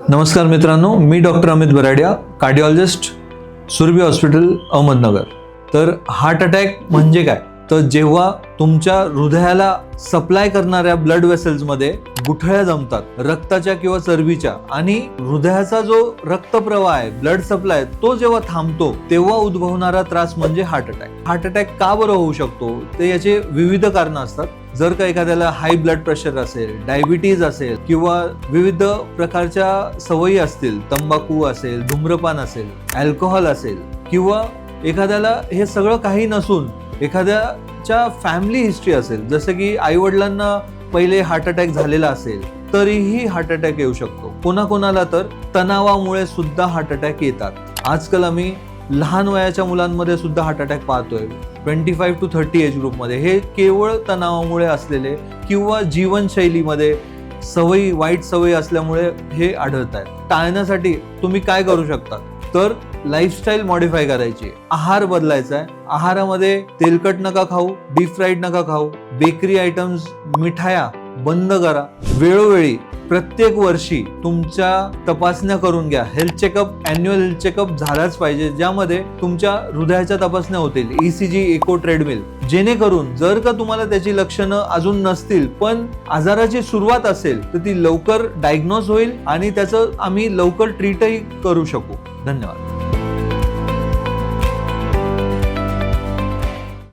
नमस्कार मित्रांनो मी doctor Amit Baradya cardiologist Surabhi hospital Ahmednagar. तर हार्ट अटॅक म्हणजे काय? तर जेव्हा तुमच्या हृदयाला सप्लाय करणाऱ्या ब्लड वेसल्समध्ये गुठळ्या जमतात रक्ताच्या किंवा चरबीच्या आणि हृदयाचा जो रक्तप्रवाह आहे ब्लड सप्लाय तो जेव्हा थांबतो तेव्हा उद्भवणारा त्रास म्हणजे हार्ट अटॅक हार्ट अटॅक का बरं होऊ शकतो? ते याचे विविध कारणं असतात. जर का एखाद्याला हाय ब्लड प्रेशर असेल डायबिटीज असेल किंवा विविध प्रकारच्या सवयी असतील तंबाखू असेल धूम्रपान असेल अल्कोहोल असेल किंवा एखाद्याला हे सगळं काही नसून एखाद्याच्या फॅमिली हिस्ट्री असेल जसं की आई वडिलांना पहिले हार्ट अटॅक झालेला असेल तरीही हार्ट अटॅक येऊ शकतो. कोणाकोणाला तर तणावामुळे सुद्धा हार्ट अटॅक येतात. आजकाल आम्ही लहान वयाच्या मुलांमध्ये सुद्धा हार्ट अटॅक पाहतोय. Twenty five to thirty age ग्रुपमध्ये हे केवळ तणावामुळे असलेले किंवा जीवनशैलीमध्ये सवयी वाईट सवयी असल्यामुळे हे आढळत आहेत टाळण्यासाठी तुम्ही काय करू शकता? तर लाईफस्टाईल मॉडीफाय करायची. आहार बदलायचा आहे आहारामध्ये तेलकट नका खाऊ डीप फ्राईड नका खाऊ. बेकरी आयटम्स मिठाया बंद करा. वेळोवेळी प्रत्येक वर्षी तुमच्या तपासण्या करून घ्या. Health checkup annual health checkup झालाच पाहिजे ज्यामध्ये तुमच्या हृदयाच्या तपासण्या होतील. ईसीजी इको ट्रेडमिल जेणेकरून जर का तुम्हाला त्याची लक्षणं अजून नसतील पण आजाराची सुरुवात असेल तर ती लवकर डायग्नोज होईल आणि त्याचं आम्ही लवकर ट्रीटही करू शकू. धन्यवाद